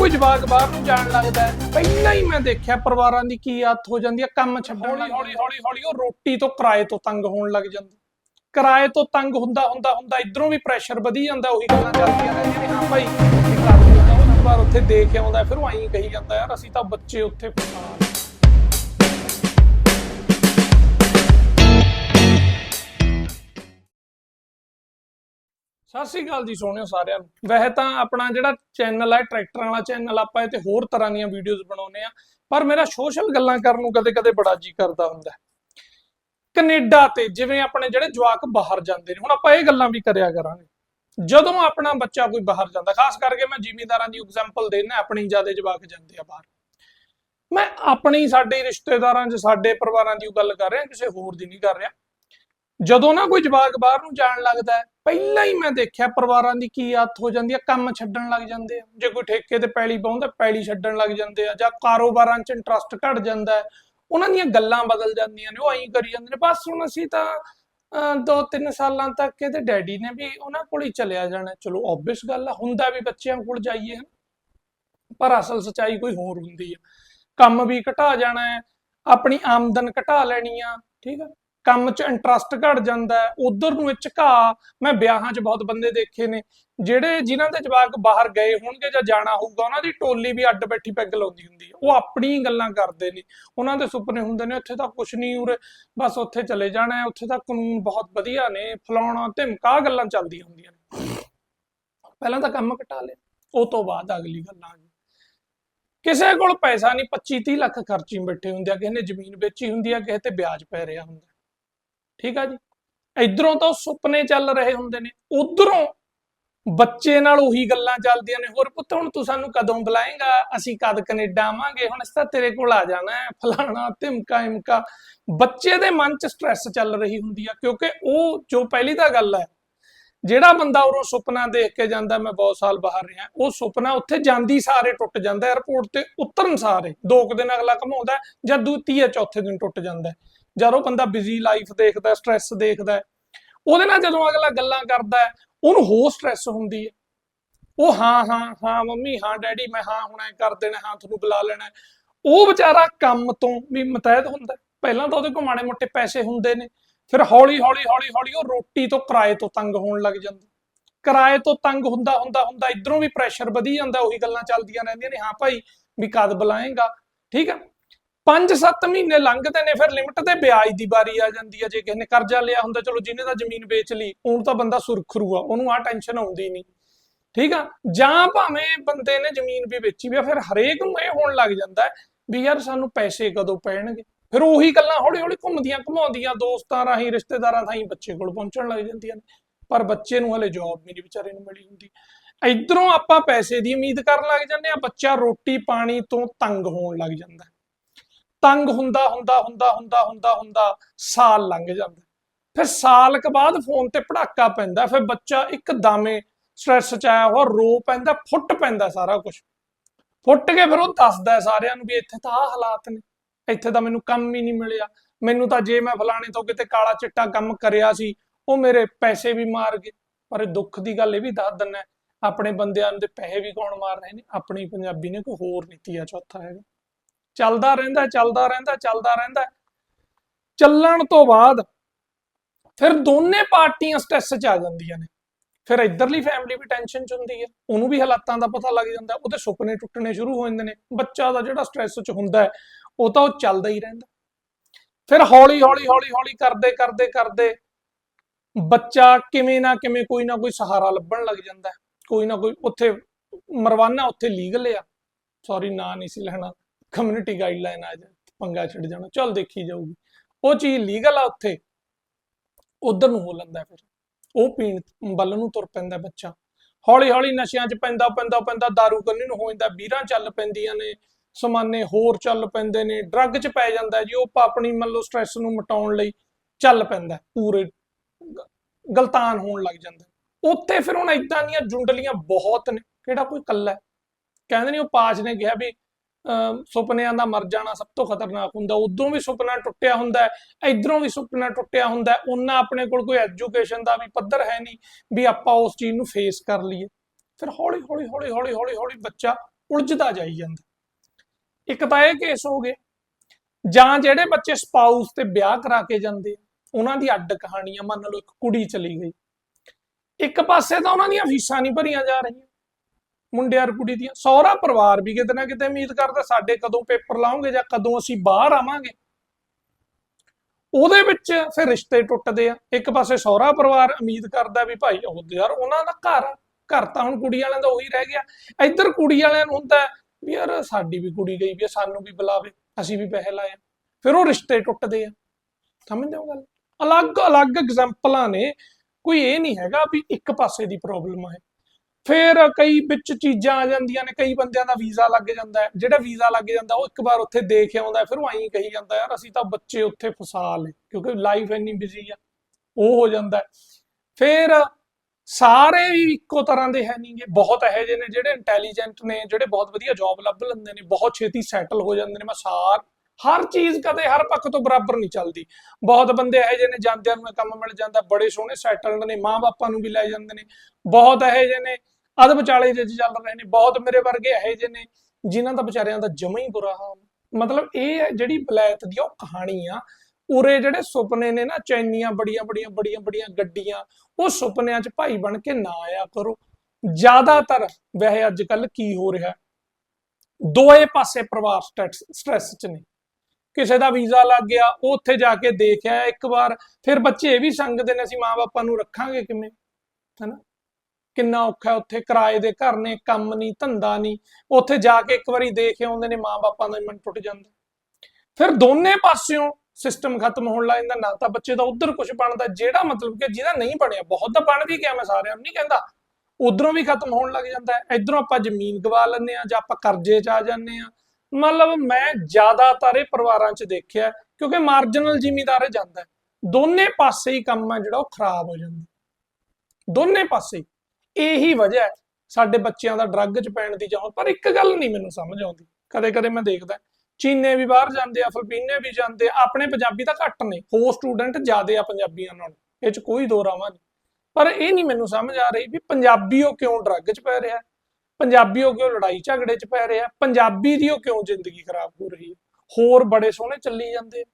ਕੋਈ ਜਵਾਕ ਬਾਹਰ ਨੂੰ ਜਾਣ ਲੱਗਦਾ ਹੈ ਪਹਿਲਾਂ ਹੀ ਮੈਂ ਦੇਖਿਆ ਪਰਿਵਾਰਾਂ ਦੀ ਕੀ ਆਦਤ ਹੋ ਜਾਂਦੀ ਹੈ ਕੰਮ ਛੱਡਣ ਹੌਲੀ ਹੌਲੀ ਹੌਲੀ ਹੌਲੀ ਉਹ ਰੋਟੀ ਤੋਂ ਕਿਰਾਏ ਤੋਂ ਤੰਗ ਹੋਣ ਲੱਗ ਜਾਂਦਾ। ਕਿਰਾਏ ਤੋਂ ਤੰਗ ਹੁੰਦਾ ਹੁੰਦਾ ਹੁੰਦਾ ਇਧਰੋਂ ਵੀ ਪ੍ਰੈਸ਼ਰ ਵਧੀ ਜਾਂਦਾ ਉਹੀ ਗੱਲਾਂ ਚੱਲਦੀਆਂ ਰਹਿੰਦੀਆਂ ਨੇ ਹਾਂ ਭਾਈ ਉਹ ਨੰਬਰ ਉੱਥੇ ਦੇ ਕੇ ਆਉਂਦਾ ਫਿਰ ਉਹ ਐਂ ਕਹੀ ਜਾਂਦਾ ਯਾਰ ਅਸੀਂ ਤਾਂ ਬੱਚੇ ਉੱਥੇ ਫਸਾ ਸਤਿ ਸ਼੍ਰੀ ਅਕਾਲ ਜੀ ਸੋਹਣਿਓ ਸਾਰਿਆਂ ਨੂੰ। ਵੈਸੇ ਤਾਂ ਆਪਣਾ ਜਿਹੜਾ ਚੈਨਲ ਹੈ ਟਰੈਕਟਰਾਂ ਵਾਲਾ ਚੈਨਲ ਆਪਾਂ ਇਹ ਤੇ ਹੋਰ ਤਰ੍ਹਾਂ ਦੀਆਂ ਵੀਡੀਓਜ਼ ਬਣਾਉਨੇ ਆ ਪਰ ਮੇਰਾ ਸੋਸ਼ਲ ਗੱਲਾਂ ਕਰਨ ਨੂੰ ਕਦੇ-ਕਦੇ ਬੜਾ ਜੀ ਕਰਦਾ ਹੁੰਦਾ ਕੈਨੇਡਾ ਤੇ ਜਿਵੇਂ ਆਪਣੇ ਜਿਹੜੇ ਜਵਾਕ ਬਾਹਰ ਜਾਂਦੇ ਨੇ, ਹੁਣ ਆਪਾਂ ਇਹ ਗੱਲਾਂ ਵੀ ਕਰਿਆ ਕਰਾਂਗੇ। ਜਦੋਂ ਆਪਣਾ ਬੱਚਾ ਕੋਈ ਬਾਹਰ ਜਾਂਦਾ, ਖਾਸ ਕਰਕੇ ਮੈਂ ਜ਼ਿਮੀਂਦਾਰਾਂ ਦੀ ਐਗਜ਼ਾਮਪਲ ਦੇਣਾ ਆਪਣੀ ਜਿਆਦੇ ਜਵਾਕ ਜਾਂਦੇ ਆ ਬਾਹਰ। ਮੈਂ ਆਪਣੀ ਸਾਡੇ ਰਿਸ਼ਤੇਦਾਰਾਂ 'ਚ, ਸਾਡੇ ਪਰਿਵਾਰਾਂ ਦੀ ਗੱਲ ਕਰ ਰਿਹਾ, ਕਿਸੇ ਹੋਰ ਦੀ ਨਹੀਂ ਕਰ ਰਿਹਾ। ਜਦੋਂ ਨਾ ਕੋਈ ਜਵਾਕ ਬਾਹਰ ਨੂੰ ਜਾਣ ਲੱਗਦਾ ਹੈ ਪਹਿਲਾਂ ਹੀ ਮੈਂ ਦੇਖਿਆ ਪਰਿਵਾਰਾਂ ਦੀ ਕੀ ਆਦਤ ਹੋ ਜਾਂਦੀ ਹੈ ਕੰਮ ਛੱਡਣ ਲੱਗ ਜਾਂਦੇ ਆ। ਜੇ ਕੋਈ ਠੇਕੇ ਤੇ ਪੈਲੀ ਪਾਉਂਦਾ ਪੈਲੀ ਛੱਡਣ ਲੱਗ ਜਾਂਦੇ ਆ ਜਾਂ ਕਾਰੋਬਾਰਾਂ 'ਚ ਇੰਟਰਸਟ ਘਟ ਜਾਂਦਾ ਹੈ ਉਹਨਾਂ ਦੀਆਂ ਗੱਲਾਂ ਬਦਲ ਜਾਂਦੀਆਂ ਨੇ ਉਹ ਐਂ ਕਰੀ ਜਾਂਦੇ ਨੇ। ਬਸ ਹੁਣ ਅਸੀਂ ਤਾਂ ਅਹ, ਦੋ ਤਿੰਨ ਸਾਲਾਂ ਤੱਕ ਇਹਦੇ ਡੈਡੀ ਨੇ ਵੀ ਉਹਨਾਂ ਕੋਲ ਹੀ ਚਲਿਆ ਜਾਣਾ। ਚਲੋ ਆਬਵੀਅਸ ਗੱਲ ਆ ਹੁੰਦਾ ਵੀ ਬੱਚਿਆਂ ਕੋਲ ਜਾਈਏ ਹਨਾ। ਪਰ ਅਸਲ ਸਚਾਈ ਕੋਈ ਹੋਰ ਹੁੰਦੀ ਆ। ਕੰਮ ਵੀ ਘਟਾ ਜਾਣਾ ਹੈ ਆਪਣੀ ਆਮਦਨ ਘਟਾ ਲੈਣੀ ਆ ਠੀਕ ਆ। ਕੰਮ 'ਚ ਇੰਟਰਸਟ ਘਟ ਜਾਂਦਾ ਉਧਰ ਨੂੰ ਇਹ ਝੁਕਾ, ਮੈਂ ਵਿਆਹਾਂ 'ਚ ਬਹੁਤ ਬੰਦੇ ਦੇਖੇ ਨੇ, ਜਿਹੜੇ ਜਿਨ੍ਹਾਂ ਦੇ ਜਵਾਕ ਬਾਹਰ ਗਏ ਹੋਣਗੇ ਜਾਂ ਜਾਣਾ ਹੋਊਗਾ, ਉਹਨਾਂ ਦੀ ਟੋਲੀ ਵੀ ਅੱਡ ਬੈਠੀ ਪੈਗ ਲਾਉਂਦੀ ਹੁੰਦੀ ਹੈ, ਉਹ ਆਪਣੀ ਗੱਲਾਂ ਕਰਦੇ ਨੇ, ਉਹਨਾਂ ਦੇ ਸੁਪਨੇ ਹੁੰਦੇ ਨੇ, ਉੱਥੇ ਤਾਂ ਕੁਝ ਨਹੀਂ ਉਰੇ, ਬਸ ਉੱਥੇ ਚਲੇ ਜਾਣਾ ਉੱਥੇ ਤਾਂ ਕਾਨੂੰਨ ਬਹੁਤ ਵਧੀਆ ਨੇ, ਫਲਾਉਣਾ ਧਮਕਾ ਗੱਲਾਂ ਚੱਲਦੀਆਂ ਹੁੰਦੀਆਂ ਨੇ। ਪਹਿਲਾਂ ਤਾਂ ਕੰਮ ਘਟਾ ਲਿਆ, ਉਹ ਤੋਂ ਬਾਅਦ ਅਗਲੀ ਗੱਲ ਆ ਗਈ। ਕਿਸੇ ਕੋਲ ਪੈਸਾ ਨਹੀਂ 25 30 ਲੱਖ ਖਰਚੀ ਬੈਠੇ ਹੁੰਦੇ ਆ, ਕਿਸੇ ਨੇ ਜ਼ਮੀਨ ਵੇਚੀ ਹੁੰਦੀ ਆ, ਕਿਸੇ ਤੇ ਵਿਆਜ ਪੈ ਰਿਹਾ ਹੁੰਦਾ। ਠੀਕ ਆ ਜੀ? ਇਧਰੋਂ ਤਾਂ ਸੁਪਨੇ ਚੱਲ ਰਹੇ ਹੁੰਦੇ ਨੇ, ਉਧਰੋਂ ਬੱਚੇ ਨਾਲ ਉਹੀ ਗੱਲਾਂ ਚੱਲਦੀਆਂ ਨੇ, ਹੋਰ ਪੁੱਤ ਹੁਣ ਤੂੰ ਸਾਨੂੰ ਕਦੋਂ ਬੁਲਾਏਗਾ? ਅਸੀਂ ਕਦ ਕੈਨੇਡਾ ਆਵਾਂਗੇ? ਹੁਣ ਅਸੀਂ ਤਾਂ ਤੇਰੇ ਕੋਲ ਆ ਜਾਣਾ ਹੈ, ਫਲਾਣਾ ਧਮਕਾ ਇਮਕਾ। ਬੱਚੇ ਦੇ ਮਨ 'ਚ ਸਟ੍ਰੈਸ ਚੱਲ ਰਹੀ ਹੁੰਦੀ ਆ, ਕਿਉਂਕਿ ਉਹ ਜੋ ਪਹਿਲੀ ਤਾਂ ਗੱਲ ਹੈ, ਜਿਹੜਾ ਬੰਦਾ ਉਰੋਂ ਸੁਪਨਾ ਦੇਖ ਕੇ ਜਾਂਦਾ, ਮੈਂ ਬਹੁਤ ਸਾਲ ਬਾਹਰ ਰਿਹਾ, ਉਹ ਸੁਪਨਾ ਉੱਥੇ ਜਾਂਦੀ ਸਾਰੇ ਟੁੱਟ ਜਾਂਦਾ 에ਅਰਪੋਰਟ ਤੇ ਉਤਰਨ ਸਾਰੇ, ਦੋ ਕੁ ਦਿਨ ਅਗਲਾ ਘਮਾਉਂਦਾ ਜਾਂ ਦੂਤੀ ਜਾਂ ਚੌਥੇ ਦਿਨ ਟੁੱਟ ਜਾਂਦਾ ਜਦ ਉਹ ਬੰਦਾ ਬਿਜ਼ੀ ਲਾਈਫ ਦੇਖਦਾ ਸਟ੍ਰੈਸ ਦੇਖਦਾ ਉਹਦੇ ਨਾਲ ਜਦੋਂ ਅਗਲਾ ਗੱਲਾਂ ਕਰਦਾ ਉਹਨੂੰ ਹੋਰ ਸਟ੍ਰੈਸ ਹੁੰਦੀ ਹੈ। ਉਹ ਹਾਂ ਹਾਂ ਹਾਂ, ਮੰਮੀ, ਹਾਂ, ਡੈਡੀ, ਮੈਂ ਹਾਂ, ਹੁਣ ਐ ਕਰ ਦੇਣਾ, ਹਾਂ, ਤੁਹਾਨੂੰ ਬੁਲਾ ਲੈਣਾ ਉਹ ਵਿਚਾਰਾ ਕੰਮ ਤੋਂ ਵੀ ਮਤਹਿਤ ਹੁੰਦਾ ਪਹਿਲਾਂ ਤਾਂ ਉਹਦੇ ਕੋਲ ਮਾੜੇ ਮੋਟੇ ਪੈਸੇ ਹੁੰਦੇ ਨੇ, ਫਿਰ ਹੌਲੀ ਹੌਲੀ ਹੌਲੀ ਹੌਲੀ ਉਹ ਰੋਟੀ ਤੋਂ ਕਿਰਾਏ ਤੋਂ ਤੰਗ ਹੋਣ ਲੱਗ ਜਾਂਦਾ ਕਿਰਾਏ ਤੋਂ ਤੰਗ ਹੁੰਦਾ ਹੁੰਦਾ ਹੁੰਦਾ, ਇਧਰੋਂ ਵੀ ਪ੍ਰੈਸ਼ਰ ਵਧੀ ਜਾਂਦਾ, ਉਹੀ ਗੱਲਾਂ ਚੱਲਦੀਆਂ ਰਹਿੰਦੀਆਂ ਨੇ, ਹਾਂ ਭਾਈ ਵੀ ਕਦ ਬੁਲਾਏਗਾ, ਠੀਕ ਆ 5-7 ਮਹੀਨੇ ਲੰਘਦੇ ਨੇ, ਫਿਰ ਲਿਮਟ ਤੇ ਵਿਆਜ ਦੀ ਵਾਰੀ ਆ ਜਾਂਦੀ ਆ, ਜੇ ਕਿਸੇ ਨੇ ਕਰਜ਼ਾ ਲਿਆ ਹੁੰਦਾ, ਚਲੋ ਜਿਹਨੇ ਤਾਂ ਜ਼ਮੀਨ ਵੇਚ ਲਈ, ਉਹਨੂੰ ਤਾਂ ਬੰਦਾ ਸੁਰਖਰੂ ਆ, ਉਹਨੂੰ ਆ ਟੈਨਸ਼ਨ ਆਉਂਦੀ ਨਹੀਂ। ਠੀਕ ਆ? ਜਾਂ ਭਾਵੇਂ ਬੰਦੇ ਨੇ ਜ਼ਮੀਨ ਵੀ ਵੇਚੀ ਵੀ ਆ, ਫਿਰ ਹਰੇਕ ਨੂੰ ਇਹ ਹੋਣ ਲੱਗ ਜਾਂਦਾ ਵੀ ਯਾਰ ਸਾਨੂੰ ਪੈਸੇ ਕਦੋਂ ਪੈਣਗੇ? ਫਿਰ ਉਹੀ ਗੱਲਾਂ ਹੌਲੀ ਹੌਲੀ ਘੁੰਮਦੀਆਂ, ਘੁਮਾਉਂਦੀਆਂ, ਦੋਸਤਾਂ ਰਾਹੀਂ, ਰਿਸ਼ਤੇਦਾਰਾਂ ਰਾਹੀਂ ਬੱਚੇ ਕੋਲ ਪਹੁੰਚਣ ਲੱਗ ਜਾਂਦੀਆਂ ਨੇ। ਪਰ ਬੱਚੇ ਨੂੰ ਹਲੇ ਜੌਬ ਵੀ ਨਹੀਂ ਵਿਚਾਰੇ ਨੂੰ ਮਿਲੀ ਹੁੰਦੀ। ਇਧਰੋਂ ਆਪਾਂ ਪੈਸੇ ਦੀ ਉਮੀਦ ਕਰਨ ਲੱਗ ਜਾਂਦੇ ਆ ਬੱਚਾ ਰੋਟੀ ਪਾਣੀ ਤੋਂ ਤੰਗ ਹੋਣ ਲੱਗ ਜਾਂਦਾ ਤੰਗ ਹੁੰਦਾ ਹੁੰਦਾ ਹੁੰਦਾ ਹੁੰਦਾ ਹੁੰਦਾ ਹੁੰਦਾ, ਸਾਲ ਲੰਘ ਜਾਂਦਾ। ਫਿਰ ਸਾਲ ਕੁ ਬਾਅਦ ਫੋਨ ਤੇ ਪੜਾਕਾ ਪੈਂਦਾ, ਫਿਰ ਬੱਚਾ ਇੱਕਦਮੇ ਸਟ੍ਰੈਸ ਚ ਆਇਆ ਹੋਇਆ, ਰੋ ਪੈਂਦਾ, ਫੁੱਟ ਪੈਂਦਾ ਸਾਰਾ ਕੁਝ ਫੁੱਟ ਕੇ ਫਿਰ ਉਹ ਦੱਸਦਾ ਸਾਰਿਆਂ ਨੂੰ ਵੀ ਇੱਥੇ ਤਾਂ ਆਹ ਹਾਲਾਤ ਨੇ, ਇੱਥੇ ਤਾਂ ਮੈਨੂੰ ਕੰਮ ਹੀ ਨਹੀਂ ਮਿਲਿਆ। ਮੈਨੂੰ ਤਾਂ ਜੇ ਮੈਂ ਫਲਾਣੇ ਤੋਂ ਕਿਤੇ ਕਾਲਾ ਚਿੱਟਾ ਕੰਮ ਕਰਿਆ ਸੀ, ਉਹ ਮੇਰੇ ਪੈਸੇ ਵੀ ਮਾਰ ਗਏ। ਪਰ ਇਹ ਦੁੱਖ ਦੀ ਗੱਲ ਇਹ ਵੀ ਦੱਸ ਦਿੰਨਾ ਆਪਣੇ ਬੰਦਿਆਂ ਦੇ ਪੈਸੇ ਵੀ ਕੌਣ ਮਾਰ ਰਹੇ ਨੇ, ਆਪਣੀ ਪੰਜਾਬੀ ਨੇ ਕੋਈ ਹੋਰ ਨੀਤੀ ਆ, ਚੌਥਾ ਹੈਗਾ। ਚੱਲਦਾ ਰਹਿੰਦਾ ਚੱਲਦਾ ਰਹਿੰਦਾ ਚੱਲਦਾ ਰਹਿੰਦਾ। ਚੱਲਣ ਤੋਂ ਬਾਅਦ ਫਿਰ ਦੋਨੇ ਪਾਰਟੀਆਂ ਸਟ੍ਰੈਸ 'ਚ ਆ ਜਾਂਦੀਆਂ ਨੇ। ਫਿਰ ਇਧਰਲੀ ਫੈਮਿਲੀ ਵੀ ਟੈਨਸ਼ਨ 'ਚ ਹੁੰਦੀ ਹੈ। ਉਹਨੂੰ ਵੀ ਹਾਲਾਤਾਂ ਦਾ ਪਤਾ ਲੱਗ ਜਾਂਦਾ। ਉਹਦੇ ਸੁਪਨੇ ਟੁੱਟਣੇ ਸ਼ੁਰੂ ਹੋ ਜਾਂਦੇ ਨੇ। ਬੱਚਾ ਦਾ ਜਿਹੜਾ ਸਟ੍ਰੈਸ 'ਚ ਹੁੰਦਾ ਹੈ, ਉਹ ਤਾਂ ਉਹ ਚੱਲਦਾ ਹੀ ਰਹਿੰਦਾ। ਫਿਰ ਹੌਲੀ ਹੌਲੀ ਹੌਲੀ ਹੌਲੀ ਕਰਦੇ ਕਰਦੇ ਕਰਦੇ ਬੱਚਾ ਕਿਵੇਂ ਨਾ ਕਿਵੇਂ ਕੋਈ ਨਾ ਕੋਈ ਸਹਾਰਾ ਲੱਭਣ ਲੱਗ ਜਾਂਦਾ ਕੋਈ ਨਾ ਕੋਈ ਉੱਥੇ ਮਰਵਾਨਾ, ਉੱਥੇ ਲੀਗਲ ਆ। ਸੌਰੀ ਨਾਂ ਨਹੀਂ ਸੀ ਲੈਣਾ। ਕਮਿਊਨਿਟੀ ਗਾਈਡਲਾਈਨ ਆ ਜਾ ਪੰਗਾ ਛਿੜ ਜਾਣਾ, ਚਲ ਦੇਖੀ ਜਾਊਗੀ। ਉਹ ਚੀਜ਼ ਲੀਗਲ ਆ ਉੱਥੇ, ਉਧਰ ਨੂੰ ਹੋ ਲੈਂਦਾ ਫਿਰ। ਉਹ ਪੀਣ ਵੱਲ ਨੂੰ ਤੁਰ ਪੈਂਦਾ ਬੱਚਾ। ਹੌਲੀ ਹੌਲੀ ਨਸ਼ਿਆਂ 'ਚ ਪੈਂਦਾ ਪੈਂਦਾ ਪੈਂਦਾ, दारू ਕੰਨੀ ਨੂੰ ਹੋ ਜਾਂਦਾ ਵੀਰਾਂ ਚੱਲ ਪੈਂਦੀਆਂ ਨੇ, ਸਮਾਨੇ ਹੋਰ ਚੱਲ ਪੈਂਦੇ ਨੇ ਡਰੱਗ 'ਚ ਪੈ ਜਾਂਦਾ ਜੀ, ਉਹ ਪ- ਆਪਣੀ ਮੰਨ ਲਓ ਸਟ੍ਰੈਸ ਨੂੰ ਮਟਾਉਣ ਲਈ ਚੱਲ ਪੈਂਦਾ, ਪੂਰੇ ਗਲਤਾਨ ਹੋਣ ਲੱਗ ਜਾਂਦਾ। ਉੱਥੇ ਫਿਰ ਹੁਣ ਇਦਾਂ ਦੀਆਂ ਜੁੰਡਲੀਆਂ ਬਹੁਤ ਨੇ, ਕਿਹੜਾ ਕੋਈ ਕੱਲਾ ਕਹਿੰਦੇ ਨਹੀਂ ਉਹ ਪਾਜ ਨੇ ਕਿਹਾ ਵੀ ਸੁਪਨਿਆਂ ਦਾ ਮਰ ਜਾਣਾ ਸਭ ਤੋਂ ਖਤਰਨਾਕ ਹੁੰਦਾ, ਉਦੋਂ ਵੀ ਸੁਪਨਾ ਟੁੱਟਿਆ ਹੁੰਦਾ ਹੈ, ਇਧਰੋਂ ਵੀ ਸੁਪਨਾ ਟੁੱਟਿਆ ਹੁੰਦਾ ਹੈ ਉਹਨਾਂ ਆਪਣੇ ਕੋਲ ਕੋਈ ਐਜੂਕੇਸ਼ਨ ਦਾ ਵੀ ਪੱਧਰ ਹੈ ਨਹੀਂ ਵੀ ਆਪਾਂ ਉਸ ਚੀਜ਼ ਨੂੰ ਫੇਸ ਕਰ ਲਈਏ। ਫਿਰ ਹੌਲੀ ਹੌਲੀ ਹੌਲੀ ਹੌਲੀ ਹੌਲੀ ਹੌਲੀ ਬੱਚਾ ਉਲਝਦਾ ਜਾਈ ਜਾਂਦਾ। ਇੱਕ ਤਾਂ ਇਹ ਕੇਸ ਹੋ ਗਏ, ਜਾਂ ਜਿਹੜੇ ਬੱਚੇ ਸਪਾਊਸ ਤੇ ਵਿਆਹ ਕਰਾ ਕੇ ਜਾਂਦੇ ਆ, ਉਹਨਾਂ ਦੀ ਅੱਡ ਕਹਾਣੀਆਂ ਮੰਨ ਲਓ ਇੱਕ ਕੁੜੀ ਚਲੀ ਗਈ। ਇੱਕ ਪਾਸੇ ਤਾਂ ਉਹਨਾਂ ਦੀਆਂ ਫੀਸਾਂ ਨਹੀਂ ਭਰੀਆਂ ਜਾ ਰਹੀਆਂ। ਮੁੰਡਿਆਂ ਔਰ ਕੁੜੀ ਦੀਆਂ ਸਹੁਰਾ ਪਰਿਵਾਰ ਵੀ ਕਿਤੇ ਨਾ ਕਿਤੇ ਉਮੀਦ ਕਰਦਾ ਸਾਡੇ ਕਦੋਂ ਪੇਪਰ ਲਾਉਂਗੇ ਜਾਂ ਕਦੋਂ ਅਸੀਂ ਬਾਹਰ ਆਵਾਂਗੇ। ਉਹਦੇ ਵਿੱਚ ਫਿਰ ਰਿਸ਼ਤੇ ਟੁੱਟਦੇ ਆ। ਇੱਕ ਪਾਸੇ ਸਹੁਰਾ ਪਰਿਵਾਰ ਉਮੀਦ ਕਰਦਾ ਵੀ ਭਾਈ ਉਹ ਯਾਰ ਉਹਨਾਂ ਦਾ ਘਰ ਘਰ ਤਾਂ ਹੁਣ ਕੁੜੀ ਵਾਲਿਆਂ ਦਾ ਉਹੀ ਰਹਿ ਗਿਆ। ਇੱਧਰ ਕੁੜੀ ਵਾਲਿਆਂ ਨੂੰ ਹੁੰਦਾ ਵੀ ਯਾਰ ਸਾਡੀ ਵੀ ਕੁੜੀ ਗਈ ਵੀ ਆ, ਸਾਨੂੰ ਵੀ ਬੁਲਾਵੇ ਅਸੀਂ ਵੀ ਪੈਸੇ ਲਾਏ ਫਿਰ ਉਹ ਰਿਸ਼ਤੇ ਟੁੱਟਦੇ ਆ। ਸਮਝਦੇ ਹੋ ਗੱਲ? ਅਲੱਗ-ਅਲੱਗ ਐਗਜ਼ਾਮਪਲਾਂ ਨੇ। ਕੋਈ ਇਹ ਨਹੀਂ ਹੈਗਾ ਵੀ ਇੱਕ ਪਾਸੇ ਦੀ ਪ੍ਰੋਬਲਮ ਹੈ ਫਿਰ ਕਈ ਵਿੱਚ ਚੀਜ਼ਾਂ ਆ ਜਾਂਦੀਆਂ ਨੇ, ਕਈ ਬੰਦਿਆਂ ਦਾ ਵੀਜ਼ਾ ਲੱਗ ਜਾਂਦਾ ਹੈ। ਜਿਹੜਾ ਵੀਜ਼ਾ ਲੱਗ ਜਾਂਦਾ, ਉਹ ਇੱਕ ਵਾਰ ਉੱਥੇ ਦੇਖ ਆਉਂਦਾ, ਫਿਰ ਉਹ ਐਂ ਕਹੀ ਜਾਂਦਾ, ਯਾਰ, ਅਸੀਂ ਤਾਂ ਬੱਚੇ ਉੱਥੇ ਫਸਾ ਲਏ, ਕਿਉਂਕਿ ਲਾਈਫ ਇੰਨੀ ਬਿਜ਼ੀ ਆ। ਉਹ ਹੋ ਜਾਂਦਾ ਹੈ। ਫਿਰ ਸਾਰੇ ਵੀ ਇੱਕੋ ਤਰ੍ਹਾਂ ਦੇ ਹੈ ਨਹੀਂਗੇ ਬਹੁਤ ਇਹੋ ਜਿਹੇ ਨੇ ਜਿਹੜੇ ਇੰਟੈਲੀਜੈਂਟ ਨੇ, ਜਿਹੜੇ ਬਹੁਤ ਵਧੀਆ ਜੌਬ ਲੱਭ ਲੈਂਦੇ ਨੇ, ਬਹੁਤ ਛੇਤੀ ਸੈਟਲ ਹੋ ਜਾਂਦੇ ਨੇ। ਮੈਂ ਸਾਰ ਹਰ ਚੀਜ਼ ਕਦੇ ਹਰ ਪੱਖ ਤੋਂ ਬਰਾਬਰ ਨਹੀਂ ਚੱਲਦੀ। ਬਹੁਤ ਬੰਦੇ ਇਹੋ ਜਿਹੇ ਨੇ ਜਾਂਦਿਆਂ ਨੂੰ ਕੰਮ ਮਿਲ ਜਾਂਦਾ, ਬੜੇ ਸੋਹਣੇ ਸੈਟਲਡ ਨੇ, ਮਾਂ-ਬਾਪਾਂ ਨੂੰ ਵੀ ਲੈ ਜਾਂਦੇ ਨੇ, ਬਹੁਤ ਇਹੋ ਜਿਹੇ ਨੇ ਅਧ ਵਿਚਾਲੇ ਜਿਹੇ ਚੱਲ ਰਹੇ ਨੇ, ਬਹੁਤ ਮੇਰੇ ਵਰਗੇ ਇਹੋ ਜਿਹੇ ਨੇ, ਜਿਨ੍ਹਾਂ ਦਾ ਵਿਚਾਰਿਆਂ ਦਾ ਜਮਾ ਹੀ ਬੁਰਾ ਹਾਲ। ਮਤਲਬ ਇਹ ਜਿਹੜੀ ਬਲੈਤ ਦੀ ਉਹ ਕਹਾਣੀ ਆ, ਉਰੇ ਜਿਹੜੇ ਸੁਪਨੇ ਨੇ ਨਾ, ਚੈਨੀਆਂ ਬੜੀਆਂ ਬੜੀਆਂ ਬੜੀਆਂ ਬੜੀਆਂ ਗੱਡੀਆਂ, ਉਹ ਸੁਪਨਿਆਂ 'ਚ ਭਾਈ ਬਣ ਕੇ ਨਾ ਆਇਆ ਕਰੋ। ਜ਼ਿਆਦਾਤਰ ਵੈਸੇ ਅੱਜ ਕੱਲ ਕੀ ਹੋ ਰਿਹਾ? ਦੋਏ ਪਾਸੇ ਪਰਿਵਾਰ ਸਟ੍ਰੈਸ 'ਚ ਨੇ। ਕਿਸੇ ਦਾ ਵੀਜ਼ਾ ਲੱਗ ਗਿਆ, ਉਹ ਉੱਥੇ ਜਾ ਕੇ ਦੇਖਿਆ ਇੱਕ ਵਾਰ, ਫਿਰ ਬੱਚੇ ਇਹ ਵੀ ਸੰਗਦੇ ਨੇ ਅਸੀਂ ਮਾਪੇ ਨੂੰ ਰੱਖਾਂਗੇ ਕਿਵੇਂ? ਹਨਾ? ਕਿੰਨਾ ਔਖਾ ਉੱਥੇ, ਕਿਰਾਏ ਦੇ ਘਰ ਨੇ, ਕੰਮ ਨਹੀਂ, ਧੰਦਾ ਨਹੀਂ, ਉੱਥੇ ਜਾ ਕੇ ਇੱਕ ਵਾਰੀ ਦੇਖ ਆਉਂਦੇ ਨੇ ਮਾਪਿਆਂ ਦਾ ਮਨ ਟੁੱਟ ਜਾਂਦਾ। ਫਿਰ ਦੋਨੇ ਪਾਸਿਓਂ ਸਿਸਟਮ ਖਤਮ ਹੋਣ ਲੱਗ ਜਾਂਦਾ, ਨਾ ਤਾਂ ਬੱਚੇ ਦਾ ਉਧਰ ਕੁਝ ਬਣਦਾ, ਜਿਹੜਾ ਮਤਲਬ ਕਿ ਜਿਹਦਾ ਨਹੀਂ ਬਣਿਆ, ਬਹੁਤ ਤਾਂ ਬਣ ਵੀ ਗਿਆ ਮੈਂ ਸਾਰਿਆਂ ਨੂੰ ਨਹੀਂ ਕਹਿੰਦਾ, ਉਧਰੋਂ ਵੀ ਖਤਮ ਹੋਣ ਲੱਗ ਜਾਂਦਾ ਹੈ। ਇਧਰੋਂ ਆਪਾਂ ਜ਼ਮੀਨ ਗਵਾ ਲੈਂਦੇ ਆ ਜਾਂ ਆਪਾਂ ਕਰਜ਼ੇ 'ਚ ਆ ਜਾਂਦੇ ਆ ਮਤਲਬ ਮੈਂ ਜ਼ਿਆਦਾਤਰ ਇਹ ਪਰਿਵਾਰਾਂ 'ਚ ਦੇਖਿਆ ਕਿਉਂਕਿ ਮਾਰਜਨਲ ਜ਼ਿਮੀਦਾਰ ਜਾਂਦਾ ਦੋਨੇ ਪਾਸੇ ਹੀ ਕੰਮ ਹੈ ਜਿਹੜਾ, ਉਹ ਖਰਾਬ ਹੋ ਜਾਂਦਾ ਦੋਨੇ ਪਾਸੇ ਇਹੀ ਵਜ੍ਹਾ ਹੈ, ਸਾਡੇ ਬੱਚਿਆਂ ਦਾ ਡਰੱਗ 'ਚ ਪੈਣ ਦੀ ਜਾਂ ਪਰ ਇੱਕ ਗੱਲ ਨਹੀਂ ਮੈਨੂੰ ਸਮਝ ਆਉਂਦੀ। ਕਦੇ ਕਦੇ ਮੈਂ ਦੇਖਦਾ ਚੀਨੇ ਵੀ ਬਾਹਰ ਜਾਂਦੇ ਆ, ਫਿਲੀਪੀਨੇ ਵੀ ਜਾਂਦੇ ਆ, ਆਪਣੇ ਪੰਜਾਬੀ ਤਾਂ ਘੱਟ ਨੇ, ਹੋਰ ਸਟੂਡੈਂਟ ਜ਼ਿਆਦੇ ਆ ਪੰਜਾਬੀਆਂ ਨਾਲੋਂ, ਇਹ 'ਚ ਕੋਈ ਦੋ ਰਾਵਾਂ ਨਹੀਂ। ਪਰ ਇਹ ਨਹੀਂ ਮੈਨੂੰ ਸਮਝ ਆ ਰਹੀ ਵੀ ਪੰਜਾਬੀ ਉਹ ਕਿਉਂ ਡਰੱਗ 'ਚ ਪੈ ਰਿਹਾ ਪੰਜਾਬੀ ਉਹ ਲੜਾਈ ਝਗੜੇ 'ਚ ਪੈ ਰਿਹਾ ਪੰਜਾਬੀ ਦੀ ਉਹ ਕਿਉਂ ਜ਼ਿੰਦਗੀ ਖਰਾਬ ਹੋ ਰਹੀ ਹੈ? ਹੋਰ ਬੜੇ ਸੋਹਣੇ ਚੱਲੀ ਜਾਂਦੇ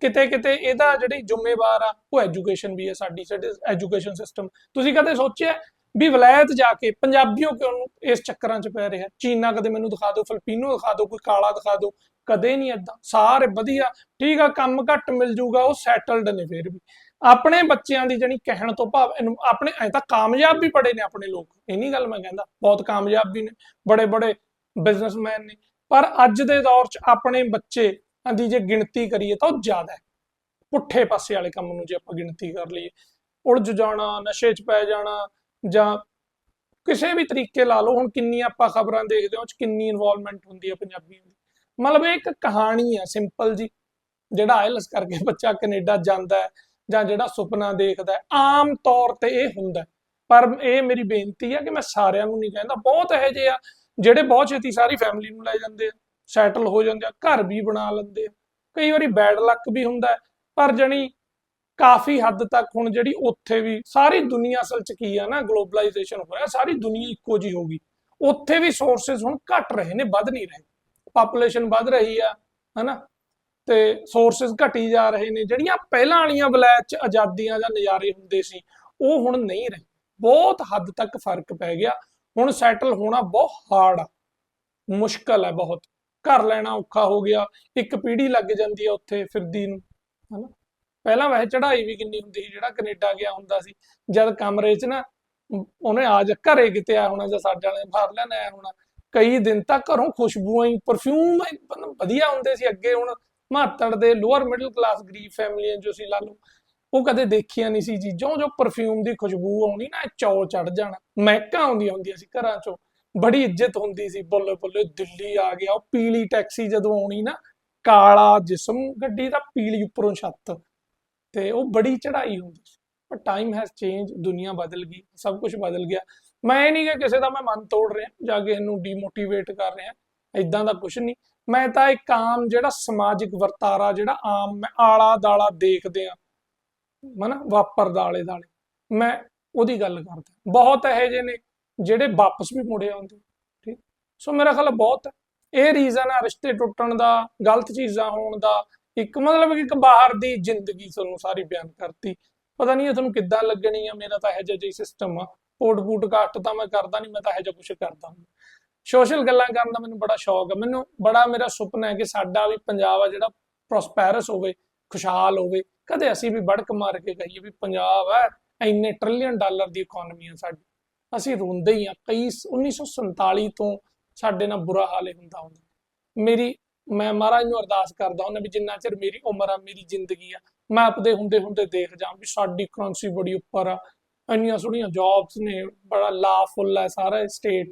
ਕਿਤੇ ਕਿਤੇ ਇਹਦਾ ਜਿਹੜੀ ਜ਼ਿੰਮੇਵਾਰ ਆ, ਉਹ ਐਜੂਕੇਸ਼ਨ ਵੀ ਹੈ ਸਾਡੀ, ਸਾਡੇ ਐਜੂਕੇਸ਼ਨ ਸਿਸਟਮ ਤੁਸੀਂ ਕਦੇ ਸੋਚਿਆ ਵੀ ਵਲਾਇਤ ਜਾ ਕੇ ਪੰਜਾਬੀਓ ਕਿਉਂ ਇਸ ਚੱਕਰਾਂ 'ਚ ਪੈ ਰਿਹਾ? ਚੀਨਾ ਕਦੇ ਮੈਨੂੰ ਦਿਖਾ ਦਿਓ, ਫਿਲਪੀਨੋ ਦਿਖਾ ਦਿਓ, ਕੋਈ ਕਾਲਾ ਦਿਖਾ ਦਿਓ। ਕਦੇ ਨਹੀਂ ਏਦਾਂ। ਸਾਰੇ ਵਧੀਆ, ਠੀਕ ਆ, ਕੰਮ ਘੱਟ ਮਿਲ ਜੂਗਾ, ਉਹ ਸੈਟਲਡ ਨੇ ਫਿਰ ਵੀ। ਆਪਣੇ ਬੱਚਿਆਂ ਦੀ ਜਣੀ ਕਹਿਣ ਤੋਂ ਭਾਵ ਆਪਣੇ ਐ ਤਾਂ ਕਾਮਯਾਬ ਵੀ ਬੜੇ ਨੇ ਆਪਣੇ ਲੋਕ, ਇਹ ਨਹੀਂ ਗੱਲ ਮੈਂ ਕਹਿੰਦਾ, ਬਹੁਤ ਕਾਮਯਾਬ ਵੀ ਨੇ, ਬੜੇ ਬੜੇ ਬਿਜ਼ਨਸਮੈਨ ਨੇ, ਪਰ ਅੱਜ ਦੇ ਦੌਰ 'ਚ ਆਪਣੇ ਬੱਚੇ ਦੀ ਜੇ ਗਿਣਤੀ ਕਰੀਏ ਤਾਂ ਉਹ ਜ਼ਿਆਦਾ ਹੈ। ਪੁੱਠੇ ਪਾਸੇ ਵਾਲੇ ਕੰਮ ਨੂੰ ਜੇ ਆਪਾਂ ਗਿਣਤੀ ਕਰ ਲਈਏ, ਉਲਝ ਜਾਣਾ, ਨਸ਼ੇ 'ਚ ਪੈ ਜਾਣਾ ਜਾਂ ਕਿਸੇ ਵੀ ਤਰੀਕੇ ਲਾ ਲਓ, ਹੁਣ ਕਿੰਨੀ ਆਪਾਂ ਖਬਰਾਂ ਦੇਖਦੇ ਹਾਂ, ਉਹ 'ਚ ਕਿੰਨੀ ਇਨਵੋਲਵਮੈਂਟ ਹੁੰਦੀ ਹੈ ਪੰਜਾਬੀਆਂ ਦੀ। ਮਤਲਬ ਇਹ ਇੱਕ ਕਹਾਣੀ ਹੈ ਸਿੰਪਲ ਜੀ, ਜਿਹੜਾ ਆਇਲਸ ਕਰਕੇ ਬੱਚਾ ਕੈਨੇਡਾ ਜਾਂਦਾ ਹੈ ਜਾਂ ਜਿਹੜਾ ਸੁਪਨਾ ਦੇਖਦਾ ਆਮ ਤੌਰ ਤੇ ਇਹ ਹੁੰਦਾ ਪਰ ਇਹ ਮੇਰੀ ਬੇਨਤੀ ਹੈ ਕਿ ਮੈਂ ਸਾਰਿਆਂ ਨੂੰ ਨਹੀਂ ਕਹਿੰਦਾ। ਬਹੁਤ ਇਹੋ ਜਿਹੇ ਆ, ਜਿਹੜੇ ਬਹੁਤ ਛੇਤੀ ਸਾਰੀ ਫੈਮਿਲੀ ਨੂੰ ਲੈ ਜਾਂਦੇ ਆ ਸੈਟਲ ਹੋ ਜਾਂਦੇ ਆ, ਘਰ ਵੀ ਬਣਾ ਲੈਂਦੇ ਆ। ਕਈ ਵਾਰੀ ਬੈਡ ਲੱਕ ਵੀ ਹੁੰਦਾ ਪਰ ਜਣੀ ਕਾਫੀ ਹੱਦ ਤੱਕ ਹੁਣ ਜਿਹੜੀ ਉੱਥੇ ਵੀ ਸਾਰੀ ਦੁਨੀਆ ਅਸਲ ਚ ਕੀ ਆ ਨਾ ਗਲੋਬਲਾਈਜੇਸ਼ਨ ਹੋਇਆ ਸਾਰੀ ਦੁਨੀਆ ਇੱਕੋ ਜੀ ਹੋ ਗਈ। ਉੱਥੇ ਵੀ ਸੋਰਸਸ ਹੁਣ ਘਟ ਰਹੇ ਨੇ, ਵੱਧ ਨਹੀਂ ਰਹੇ। ਪਾਪੂਲੇਸ਼ਨ ਵੱਧ ਰਹੀ ਆ, ਹਨਾ? ਤੇ ਸੋਰਸਸ ਘਟੀ ਜਾ ਰਹੇ ਨੇ, ਜਿਹੜੀਆਂ ਪਹਿਲਾਂ ਵਾਲੀਆਂ ਵਲਾਇਤ ਚ ਆਜ਼ਾਦੀਆਂ ਜਾਂ ਨਜ਼ਾਰੇ ਹੁੰਦੇ ਸੀ, ਉਹ ਹੁਣ ਨਹੀਂ ਰਹੇ। ਬਹੁਤ ਹੱਦ ਤੱਕ ਫ਼ਰਕ ਪੈ ਗਿਆ। ਹੁਣ ਸੈਟਲ ਹੋਣਾ ਬਹੁਤ ਹਾਰਡ ਆ। ਮੁਸ਼ਕਲ ਹੈ ਬਹੁਤ। ਘਰ ਲੈਣਾ ਔਖਾ ਹੋ ਗਿਆ। ਇੱਕ ਪੀੜ੍ਹੀ ਲੱਗ ਜਾਂਦੀ ਆ ਉੱਥੇ ਫਿਰਦੀ ਨੂੰ, ਹਨਾ? ਪਹਿਲਾਂ ਵੈਸੇ ਚੜਾਈ ਵੀ ਕਿੰਨੀ ਹੁੰਦੀ ਸੀ, ਜਿਹੜਾ ਕੈਨੇਡਾ ਗਿਆ ਹੁੰਦਾ ਸੀ, ਜਦ ਕਮਰੇ 'ਚ ਨਾ ਉਹਨੇ ਆਜ ਘਰੇ ਕਿਤੇ ਆ ਹੋਣਾ ਜਾਂ ਸਾਡੇ ਵਾਲੇ ਬਾਹਰ ਲੈਣ ਆਇਆ ਹੋਣਾ। ਕਈ ਦਿਨ ਤੱਕ ਘਰੋਂ ਖੁਸ਼ਬੂਆਂ ਹੀ ਪਰਫਿਊਮ ਵਧੀਆ ਹੁੰਦੇ ਸੀ ਅੱਗੇ, ਹੁਣ ਮਾਤੜ ਦੇ ਲੋਅਰ ਮਿਡਲ ਕਲਾਸ ਗਰੀਬ ਫੈਮਲੀਆਂ ਜੋ ਸੀ ਲਾ ਲਓ ਉਹ ਕਦੇ ਦੇਖੀਆਂ ਨਹੀਂ ਸੀ ਜੀ। ਜੋ ਜੋ ਪਰਫਿਊਮ ਦੀ ਖੁਸ਼ਬੂ ਆਉਣੀ ਨਾ ਚੌ ਚੜ ਜਾਣਾ। ਮਹਿਕਾਂ ਆਉਂਦੀਆਂ ਹੁੰਦੀਆਂ ਸੀ ਘਰਾਂ 'ਚੋਂ। ਬੜੀ ਇੱਜ਼ਤ ਹੁੰਦੀ ਸੀ। ਬੋਲੇ ਬੋਲੇ ਦਿੱਲੀ ਆ ਗਿਆ। ਉਹ ਪੀਲੀ ਟੈਕਸੀ ਜਦੋਂ ਆਉਣੀ ਨਾ, ਕਾਲਾ ਜਿਸਮ ਗੱਡੀ ਦਾ ਪੀਲੀ ਉੱਪਰੋਂ ਛੱਤ। ਤੇ ਉਹ ਬੜੀ ਚੜਾਈ ਹੁੰਦੀ ਸੀ। ਪਰ ਟਾਈਮ ਹੈਜ਼ ਚੇਂਜ ਦੁਨੀਆ ਬਦਲ ਗਈ। ਸਭ ਕੁਝ ਬਦਲ ਗਿਆ। ਮੈਂ ਇਹ ਨਹੀਂ ਕਿ ਕਿਸੇ ਦਾ ਮੈਂ ਮਨ ਤੋੜ ਰਿਹਾ, ਜਾਂ ਕਿਸੇ ਨੂੰ ਡੀਮੋਟੀਵੇਟ ਕਰ ਰਿਹਾ। ਇਦਾਂ ਦਾ ਕੁਝ ਨਹੀਂ। ਮੈਂ ਤਾਂ ਇੱਕ ਆਮ ਜਿਹੜਾ ਸਮਾਜਿਕ ਵਰਤਾਰਾ, ਜਿਹੜਾ ਆਮ ਮੈਂ ਆਲਾ ਦਾਲਾ ਦੇਖਦੇ ਆ ਮਨਾ ਵਾਪਰਦਾ ਆਲੇ ਦਾਲੇ ਮੈਂ ਉਹਦੀ ਗੱਲ ਕਰਦਾ। ਬਹੁਤ ਇਹੋ ਜਿਹੇ ਨੇ ਜਿਹੜੇ ਵਾਪਸ ਵੀ ਮੁੜੇ ਆਉਂਦੇ, ਠੀਕ? ਸੋ ਮੇਰਾ ਖਿਆਲ ਬਹੁਤ ਹੈ ਇਹ ਰੀਜ਼ਨ ਆ, ਰਿਸ਼ਤੇ ਟੁੱਟਣ ਦਾ, ਗਲਤ ਚੀਜ਼ਾਂ ਹੋਣ ਦਾ, ਇੱਕ ਮਤਲਬ ਇੱਕ ਬਾਹਰ ਦੀ ਜ਼ਿੰਦਗੀ ਤੁਹਾਨੂੰ ਸਾਰੀ ਬਿਆਨ ਕਰਤੀ। ਪਤਾ ਨਹੀਂ ਇਹ ਤੁਹਾਨੂੰ ਕਿੱਦਾਂ ਲੱਗਣੀ ਆ, ਮੇਰਾ ਤਾਂ ਇਹੋ ਜਿਹਾ ਜਿਹਾ ਸਿਸਟਮ ਆ। ਪੋਟ ਪੂਟ ਘੱਟ ਤਾਂ ਮੈਂ ਕਰਦਾ ਨਹੀਂ, ਮੈਂ ਤਾਂ ਇਹੋ ਜਿਹਾ ਕੁਝ ਕਰਦਾ ਹਾਂ ਸੋਸ਼ਲ ਗੱਲਾਂ ਕਰਨ ਦਾ ਮੈਨੂੰ ਬੜਾ ਸ਼ੌਕ ਹੈ ਮੈਨੂੰ ਬੜਾ ਮੇਰਾ ਸੁਪਨਾ ਹੈ ਕਿ ਸਾਡਾ ਵੀ ਪੰਜਾਬ ਆ ਜਿਹੜਾ ਪ੍ਰੋਸਪੈਰਸ ਹੋਵੇ, ਖੁਸ਼ਹਾਲ ਹੋਵੇ। ਕਦੇ ਅਸੀਂ ਵੀ ਬੜਕ ਮਾਰ ਕੇ ਕਹੀਏ ਵੀ ਪੰਜਾਬ ਹੈ ਇੰਨੇ ਟ੍ਰਿਲੀਅਨ ਡਾਲਰ ਦੀ ਇਕਨੋਮੀ ਆ ਸਾਡੀ। ਅਸੀਂ ਰੋਂਦੇ ਹੀ ਆ। ਕਈ 1947 ਤੋਂ ਸਾਡੇ ਨਾਲ ਬੁਰਾ ਹਾਲ ਹੁੰਦਾ ਹੁੰਦਾ। ਮੇਰੀ, ਮੈਂ ਮਹਾਰਾਜ ਨੂੰ ਅਰਦਾਸ ਕਰਦਾ ਹੁੰਦਾ ਵੀ ਜਿੰਨਾ ਚਿਰ ਮੇਰੀ ਉਮਰ ਆ, ਮੇਰੀ ਜ਼ਿੰਦਗੀ ਆ, ਮੈਂ ਆਪਦੇ ਹੁੰਦੇ ਹੁੰਦੇ ਦੇਖ ਜਾਂ ਵੀ ਸਾਡੀ ਕਰੰਸੀ ਬੜੀ ਉੱਪਰ ਆ। ਇੰਨੀਆਂ ਸੋਹਣੀਆਂ ਜੌਬਸ ਨੇ, ਬੜਾ ਲਾਫੁੱਲ ਹੈ ਸਾਰਾ ਸਟੇਟ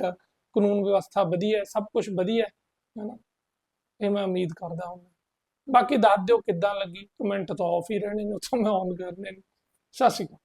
ਕਾਨੂੰਨ ਵਿਵਸਥਾ ਵਧੀਆ ਹੈ, ਸਭ ਕੁਝ ਵਧੀਆ ਹੈ ਨਾ ਇਹ ਮੈਂ ਉਮੀਦ ਕਰਦਾ ਹਾਂ। ਬਾਕੀ ਦੱਸ ਦਿਓ ਕਿੱਦਾਂ ਲੱਗੀ? ਕਮੈਂਟ ਤਾਂ ਆਫ ਹੀ ਰਹਿਣੇ ਨੇ ਉੱਥੋਂ ਮੈਂ ਔਨ ਕਰਨੇ ਨੇ। ਸਤਿ ਸ਼੍ਰੀ ਅਕਾਲ।